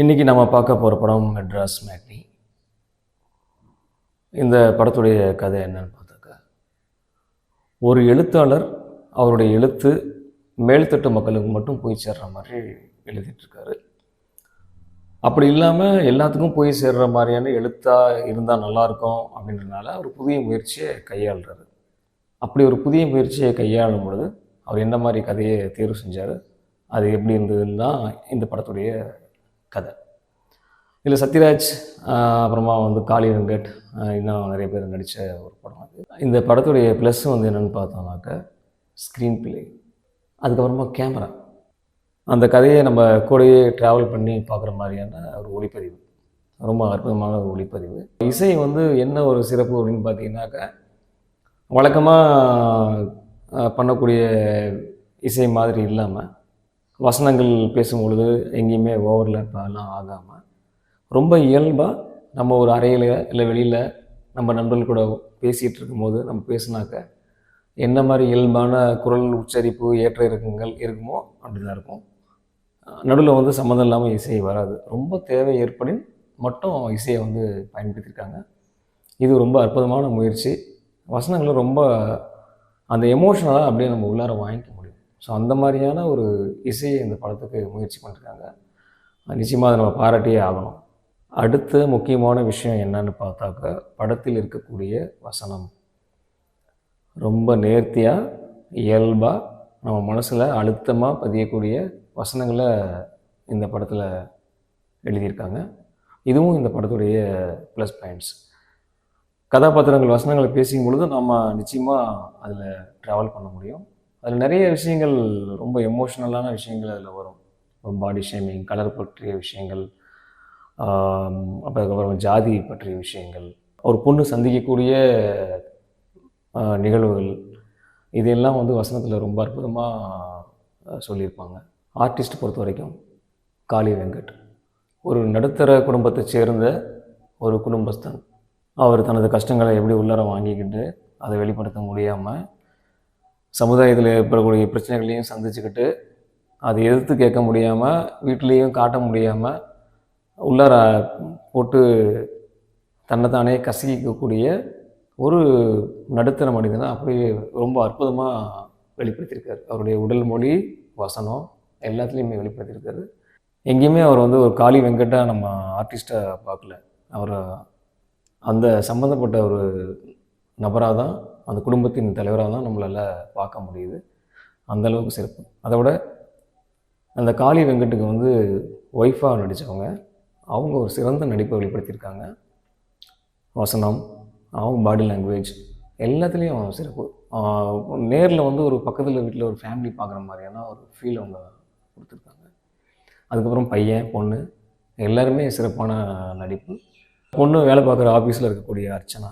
இன்றைக்கி நம்ம பார்க்க போகிற படம் மெட்ராஸ் மேக்னி. இந்த படத்துடைய கதை என்னன்னு பார்த்தாக்கா ஒரு எழுத்தாளர் அவருடைய எழுத்து மேல்தட்டு மக்களுக்கு மட்டும் போய் சேர்ற மாதிரி எழுதிட்டுருக்காரு அப்படி இல்லாமல் எல்லாத்துக்கும் போய் சேர்ற மாதிரியான எழுத்தாக இருந்தால் நல்லாயிருக்கும் அப்படின்றனால ஒரு புதிய முயற்சியை கையாளுறாரு. அப்படி ஒரு புதிய முயற்சியை கையாளும் பொழுது அவர் என்ன மாதிரி கதையை தேர்வு செஞ்சார் அது எப்படி இருந்ததுன்னு தான் இந்த படத்துடைய கதை. இதில் சத்யராஜ் அப்புறமா வந்து காளி வெங்கட் இன்னும் நிறைய பேர் நடித்த ஒரு படம் அது. இந்த படத்துடைய ப்ளஸ் வந்து என்னென்னு பார்த்தோம்னாக்க ஸ்க்ரீன் பிளே அதுக்கப்புறமா கேமரா அந்த கதையை நம்ம கூடயே ட்ராவல் பண்ணி பார்க்குற மாதிரியான ஒரு ஒளிப்பதிவு. ரொம்ப அற்புதமான ஒரு ஒளிப்பதிவு. இசை வந்து என்ன ஒரு சிறப்பு அப்படின்னு பார்த்தீங்கன்னாக்கா வழக்கமாக பண்ணக்கூடிய இசை மாதிரி இல்லாமல் வசனங்கள் பேசும்பொழுது எங்கேயுமே ஓவர்லேப்பெல்லாம் ஆகாமல் ரொம்ப இயல்பாக நம்ம ஒரு அறையில் இல்லை வெளியில் நம்ம நண்பர்கள் கூட பேசிகிட்டு இருக்கும்போது நம்ம பேசுனாக்க என்ன மாதிரி இயல்பான குரல் உச்சரிப்பு ஏற்ற இறக்கங்கள் இருக்குமோ அப்படிதான் இருக்கும். நடுவில் வந்து சம்மந்தம் இல்லாமல் இசை வராது. ரொம்ப தேவை ஏற்படின் மட்டும் இசையை வந்து பயன்படுத்தியிருக்காங்க இது ரொம்ப அற்புதமான முயற்சி. வசனங்களும் ரொம்ப அந்த எமோஷனலாக அப்படியே நம்ம உள்ளார வாங்கிக்க முடியும். ஸோ அந்த மாதிரியான ஒரு இசையை இந்த படத்துக்கு முயற்சி பண்ணியிருக்காங்க நிச்சயமாக அதை நம்ம பாராட்டியே ஆகணும். அடுத்த முக்கியமான விஷயம் என்னன்னு பார்த்தாக்க படத்தில் இருக்கக்கூடிய வசனம். ரொம்ப நேர்த்தியாக இயல்பாக நம்ம மனசில் அழுத்தமாக பதியக்கூடிய வசனங்களை இந்த படத்தில் எழுதியிருக்காங்க. இதுவும் இந்த படத்துடைய ப்ளஸ் பாயிண்ட்ஸ் கதாபாத்திரங்கள் வசனங்களை பேசும் பொழுது நம்ம நிச்சயமாக அதில் ட்ராவல் பண்ண முடியும். அதில் நிறைய விஷயங்கள் ரொம்ப எமோஷ்னலான விஷயங்கள் அதில் வரும். பாடி ஷேமிங் கலர் பற்றிய விஷயங்கள் அப்புறம் அதுக்கப்புறம் ஜாதி பற்றிய விஷயங்கள் ஒரு பொண்ணு சந்திக்கக்கூடிய நிகழ்வுகள் இதெல்லாம் வந்து வசனத்தில் ரொம்ப அற்புதமாக சொல்லியிருப்பாங்க. ஆர்டிஸ்ட் பொறுத்த வரைக்கும் காளி வெங்கட். ஒரு நடுத்தர குடும்பத்தைச் சேர்ந்த ஒரு குடும்பஸ்தன். அவர் தனது கஷ்டங்களை எப்படி உள்ளார வாங்கிக்கிட்டு அதை வெளிப்படுத்த முடியாமல் சமுதாயத்தில் ஏற்படக்கூடிய பிரச்சனைகளையும் சந்திச்சுக்கிட்டு அதை எதிர்த்து கேட்க முடியாமல் வீட்லேயும் காட்ட முடியாமல் உள்ளார போட்டு தன்னைத்தானே கசிக்கக்கூடிய ஒரு நடுத்தர மனிதனை அப்படியே ரொம்ப அற்புதமாக வெளிப்படுத்தியிருக்காரு. அவருடைய உடல் மொழி வசனம் எல்லாத்துலேயுமே வெளிப்படுத்தியிருக்காரு. எங்கேயுமே அவர் வந்து ஒரு காளி வெங்கட்டாக நம்ம ஆர்டிஸ்ட்டை பார்க்கல. அவர் அந்த சம்மந்தப்பட்ட ஒரு நபராக தான் அந்த குடும்பத்தின் தலைவராக தான் நம்மளால் பார்க்க முடியுது. அந்த அளவுக்கு சிறப்பு. அதை விட அந்த காளி வெங்கட்டுக்கு வந்து ஒய்ஃபாக நடித்தவங்க அவங்க ஒரு சிறந்த நடிப்பை வெளிப்படுத்தியிருக்காங்க. வசனம் அவங்க பாடி லாங்குவேஜ் எல்லாத்துலேயும் சிறப்பு. நேரில் வந்து ஒரு பக்கத்தில் வீட்டில் ஒரு ஃபேமிலி பார்க்குற மாதிரியான ஒரு ஃபீல் அவங்க கொடுத்துருக்காங்க. அதுக்கப்புறம் பையன் பொண்ணு எல்லாருமே சிறப்பான நடிப்பு. பொண்ணு வேலை பார்க்குற ஆஃபீஸில் இருக்கக்கூடிய அர்ச்சனா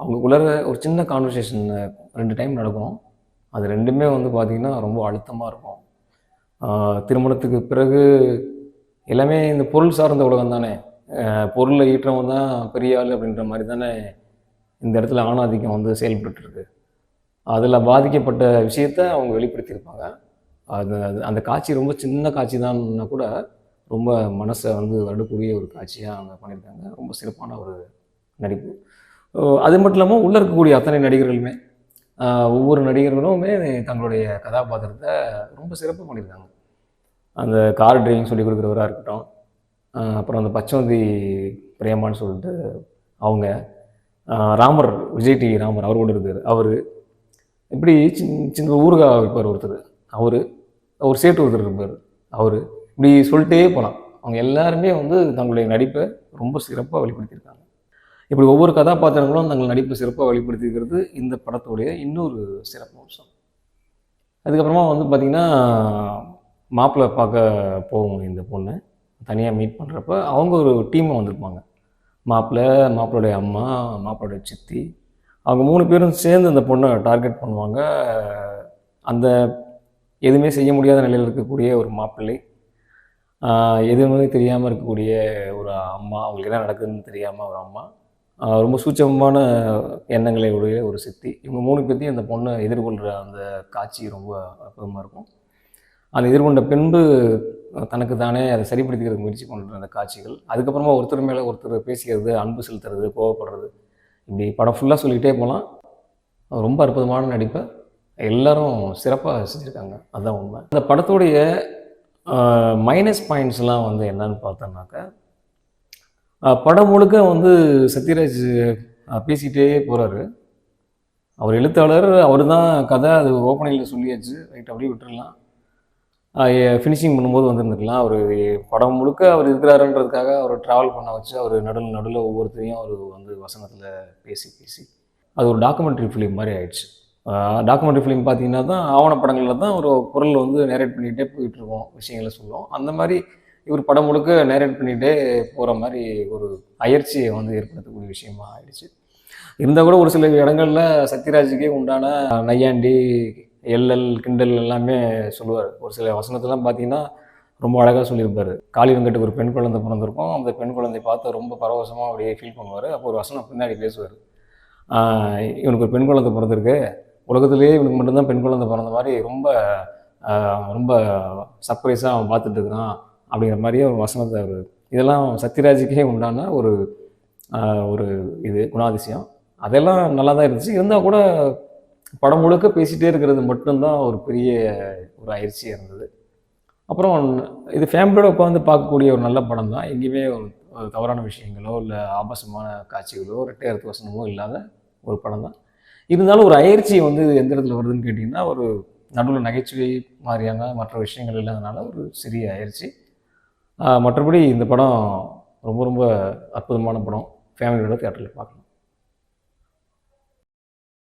அவங்களுக்குள்ளார ஒரு சின்ன கான்வர்சேஷன் ரெண்டு டைம் நடக்கும். அது ரெண்டுமே வந்து பார்த்திங்கன்னா ரொம்ப அழுத்தமாக இருக்கும். திருமணத்துக்கு பிறகு எல்லாமே இந்த பொருள் சார்ந்த உலகம் தானே. பொருளை ஈட்டுறவன் தான் பெரிய ஆள் அப்படின்ற மாதிரி தானே இந்த இடத்துல ஆணாதிக்கம் வந்து செயல்பட்டுருக்கு அதில் பாதிக்கப்பட்ட விஷயத்த அவங்க வெளிப்படுத்தியிருப்பாங்க. அது அது- அந்த காட்சி ரொம்ப சின்ன காட்சி தான்னா கூட ரொம்ப மனசை வந்து வருடக்கூடிய ஒரு காட்சியாக அவங்க பண்ணியிருக்காங்க. ரொம்ப சிறப்பான ஒரு நடிப்பு. அது மட்டும் இல்லாமல் உள்ளே இருக்கக்கூடிய அத்தனை நடிகர்களுமே ஒவ்வொரு நடிகர்களுமே தங்களுடைய கதாபாத்திரத்தை ரொம்ப சிறப்பாக பண்ணியிருக்காங்க. அந்த கார் டிரைவிங் சொல்லி கொடுக்குறவராக இருக்கட்டும் அப்புறம் அந்த பச்சவந்தி பிரேமான்னு சொல்லிட்டு அவங்க ராமர் விஜய் டி ராமர் அவர் கூட இருக்கார். அவர் இப்படி சின் சின்ன ஊருகா வைப்பார் ஒருத்தர். அவர் அவர் சேட்டு ஒருத்தர் இருப்பார். அவர் இப்படி சொல்லிட்டே போகலாம் அவங்க எல்லாருமே வந்து தங்களுடைய நடிப்பை ரொம்ப சிறப்பாக வெளிப்படுத்தியிருக்காங்க. இப்படி ஒவ்வொரு கதாபாத்திரங்களும் தங்கள் நடிப்பு சிறப்பாக வெளிப்படுத்திக்கிறது இந்த படத்துடைய இன்னொரு சிறப்பு அம்சம். அதுக்கப்புறமா வந்து பார்த்திங்கன்னா மாப்பிள்ளை பார்க்க போகும் இந்த பொண்ணு தனியாக மீட் பண்ணுறப்ப அவங்க ஒரு டீமை வந்திருப்பாங்க. மாப்பிள்ளை மாப்பிளோடைய அம்மா மாப்பிளோடைய சித்தி அவங்க மூணு பேரும் சேர்ந்து அந்த பொண்ணை டார்கெட் பண்ணுவாங்க. அந்த எதுவுமே செய்ய முடியாத நிலையில் இருக்கக்கூடிய ஒரு மாப்பிள்ளை. எதுவுமே தெரியாமல் இருக்கக்கூடிய ஒரு அம்மா அவங்களுக்கு என்ன நடக்குதுன்னு தெரியாமல் ஒரு அம்மா. ரொம்ப சூட்சமமான எண்ணங்களை உடைய ஒரு சித்தி. இவங்க மூணு பேர்த்தையும் அந்த பொண்ணை எதிர்கொள்கிற அந்த காட்சி ரொம்ப அற்புதமாக இருக்கும். அந்த எதிர்கொண்ட பின்பு தனக்கு தானே அதை சரிப்படுத்திக்கிறதுக்கு முயற்சி பண்ணுற அந்த காட்சிகள். அதுக்கப்புறமா ஒருத்தர் மேலே ஒருத்தர் பேசிக்கிறது அன்பு செலுத்துறது கோவப்படுறது. இப்படி படம் ஃபுல்லாக சொல்லிக்கிட்டே போகலாம் ரொம்ப அற்புதமான நடிப்பை எல்லாரும் சிறப்பாக செஞ்சுருக்காங்க. அதுதான் உண்மை. அந்த படத்துடைய மைனஸ் பாயிண்ட்ஸ்லாம் வந்து என்னன்னு பார்த்தோம்னாக்கா படம் முழுக்க வந்து சத்யராஜ் பேசிகிட்டே போகிறாரு அவர் எழுத்தாளர் அவர் தான் கதை அது ஓப்பனிங்கில் சொல்லியாச்சு. ரைட் அப்படியே விட்டுடலாம் ஃபினிஷிங் பண்ணும்போது வந்திருந்துக்கலாம். அவர் படம் முழுக்க அவர் இருக்கிறாருன்றதுக்காக அவர் ட்ராவல் பண்ண வச்சு அவர் நடுவில் நடுவில் ஒவ்வொருத்தரையும் அவர் வந்து வசனத்தில் பேசி பேசி அது ஒரு டாக்குமெண்ட்ரி ஃபிலிம் மாதிரி ஆயிடுச்சு. டாக்குமெண்ட்ரி ஃபிலிம் பார்த்தீங்கன்னா தான் ஆவணப்படங்களில் தான் ஒரு குரல் வந்து நேரேட் பண்ணிகிட்டே போயிட்டுருக்கோம் விஷயங்களை சொல்லுவோம். அந்த மாதிரி இவர் படம் முழுக்க நேரேட் பண்ணிகிட்டே போகிற மாதிரி ஒரு அயற்சியை வந்து ஏற்படுத்தக்கூடிய விஷயமா ஆயிடுச்சு. இருந்தால் கூட ஒரு சில இடங்களில் சத்யராஜுக்கே உண்டான நையாண்டி எல்எல் கிண்டல் எல்லாமே சொல்லுவார். ஒரு சில வசனத்தெல்லாம் பார்த்தீங்கன்னா ரொம்ப அழகாக சொல்லியிருப்பார். காளிவங்கட்டுக்கு ஒரு பெண் குழந்தை பிறந்திருக்கும். அந்த பெண் குழந்தை பார்த்து ரொம்ப பரவசமாக அப்படியே ஃபீல் பண்ணுவார். அப்போ ஒரு வசனம் பின்னாடி பேசுவார். இவனுக்கு ஒரு பெண் குழந்தை பிறந்திருக்கு. உலகத்துலேயே இவனுக்கு மட்டும்தான் பெண் குழந்தை பிறந்த மாதிரி ரொம்ப ரொம்ப சர்ப்ரைஸாக அவன் பார்த்துட்டு இருக்கிறான். அப்படிங்கிற மாதிரியே ஒரு வசனத்தை வருது இதெல்லாம் சத்யராஜுக்கே உண்டான ஒரு ஒரு இது குணாதிசயம். அதெல்லாம் நல்லா தான் இருந்துச்சு. இருந்தால் கூட படம் முழுக்க பேசிகிட்டே இருக்கிறது மட்டும்தான் ஒரு பெரிய ஒரு அயிற்சியாக இருந்தது. அப்புறம் இது ஃபேமிலியோட உட்காந்து பார்க்கக்கூடிய ஒரு நல்ல படம் தான் எங்கேயுமே ஒரு தவறான விஷயங்களோ இல்லை ஆபாசமான காட்சிகளோ ரெட்டை அறுத்து வசனமோ இல்லாத ஒரு படம் தான் இருந்தாலும் ஒரு அயற்சி வந்து எந்த இடத்துல வருதுன்னு கேட்டிங்கன்னா ஒரு நடுவில் நகைச்சுவை மாதிரியான மற்ற விஷயங்கள் இல்லாதனால ஒரு சிறிய அயற்சி. மற்றபடி இந்த படம் ரொம்ப ரொம்ப அற்புதமான படம். ஃபேமிலியோட தேட்டரில் பார்க்கலாம்